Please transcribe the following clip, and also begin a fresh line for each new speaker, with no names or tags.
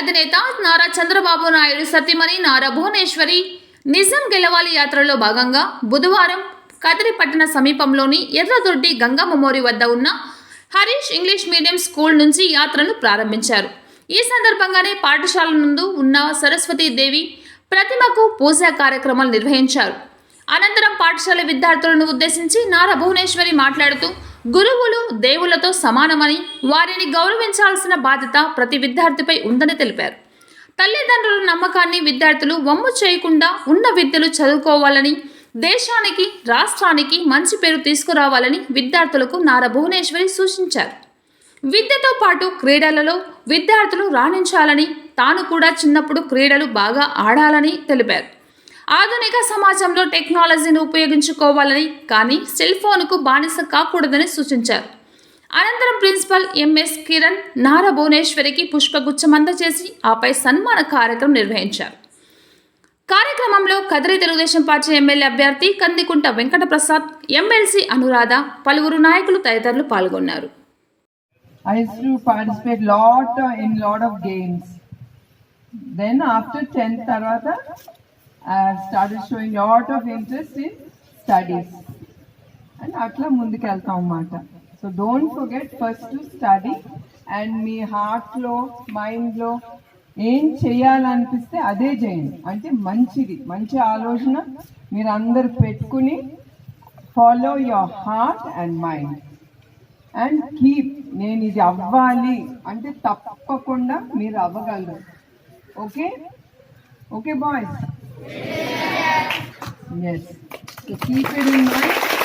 అధినేత నారా చంద్రబాబు నాయుడు సతీమణి నారా భువనేశ్వరి నిజం గెలవాలి యాత్రలో భాగంగా బుధవారం కదిరిపట్టణ సమీపంలోని ఎర్రదొడ్డి గంగా మెమోరీ వద్ద ఉన్న హరీష్ ఇంగ్లీష్ మీడియం స్కూల్ నుంచి యాత్రను ప్రారంభించారు. ఈ సందర్భంగానే పాఠశాల నందు ఉన్న సరస్వతీదేవి ప్రతిమకు పూజా కార్యక్రమాలు నిర్వహించారు. అనంతరం పాఠశాల విద్యార్థులను ఉద్దేశించి నారా భువనేశ్వరి మాట్లాడుతూ గురువులు దేవులతో సమానమని వారిని గౌరవించాల్సిన బాధ్యత ప్రతి విద్యార్థిపై ఉందని తెలిపారు. తల్లిదండ్రుల నమ్మకాన్ని విద్యార్థులు వమ్ము చేయకుండా ఉన్న విద్యలు చదువుకోవాలని దేశానికి రాష్ట్రానికి మంచి పేరు తీసుకురావాలని విద్యార్థులకు నారా భువనేశ్వరి సూచించారు. విద్యతో పాటు క్రీడలలో విద్యార్థులు రాణించాలని తాను కూడా చిన్నప్పుడు క్రీడలు బాగా ఆడాలని తెలిపారు. ఆధునిక సమాజంలో టెక్నాలజీని ఉపయోగించుకోవాలని కానీ సెల్ ఫోన్కు బానిస కాకూడదని సూచించారు. అనంతరం ప్రిన్సిపల్ ఎంఎస్ కిరణ్ నారా భువనేశ్వరికి పుష్పగుచ్చం అందజేసి ఆపై సన్మాన కార్యక్రమం నిర్వహించారు. కార్యక్రమంలో కదిరి తెలుగుదేశం పార్టీ ఎమ్మెల్యే అభ్యర్థి కందికుంట వెంకట ప్రసాద్ ఎమ్మెల్సీ అనురాధ పలువురు నాయకులు తదితరులు పాల్గొన్నారు.
I used to participate lot uh, in lot of games. Then after 10th tarvata, I have started showing lot of interest in studies. అట్లా ముందుకెళ్తాం అన్నమాట so don't forget first to study and మీ హార్ట్లో మైండ్లో ఏం చేయాలనిపిస్తే అదే చేయండి. అంటే మంచిది. మంచి ఆలోచన మీరు అందరు పెట్టుకుని follow your heart and mind and keep నేను ఇది అవ్వాలి. అంటే తప్పకుండా మీరు అవ్వగలరు. Okay okay boys yes keep it in mind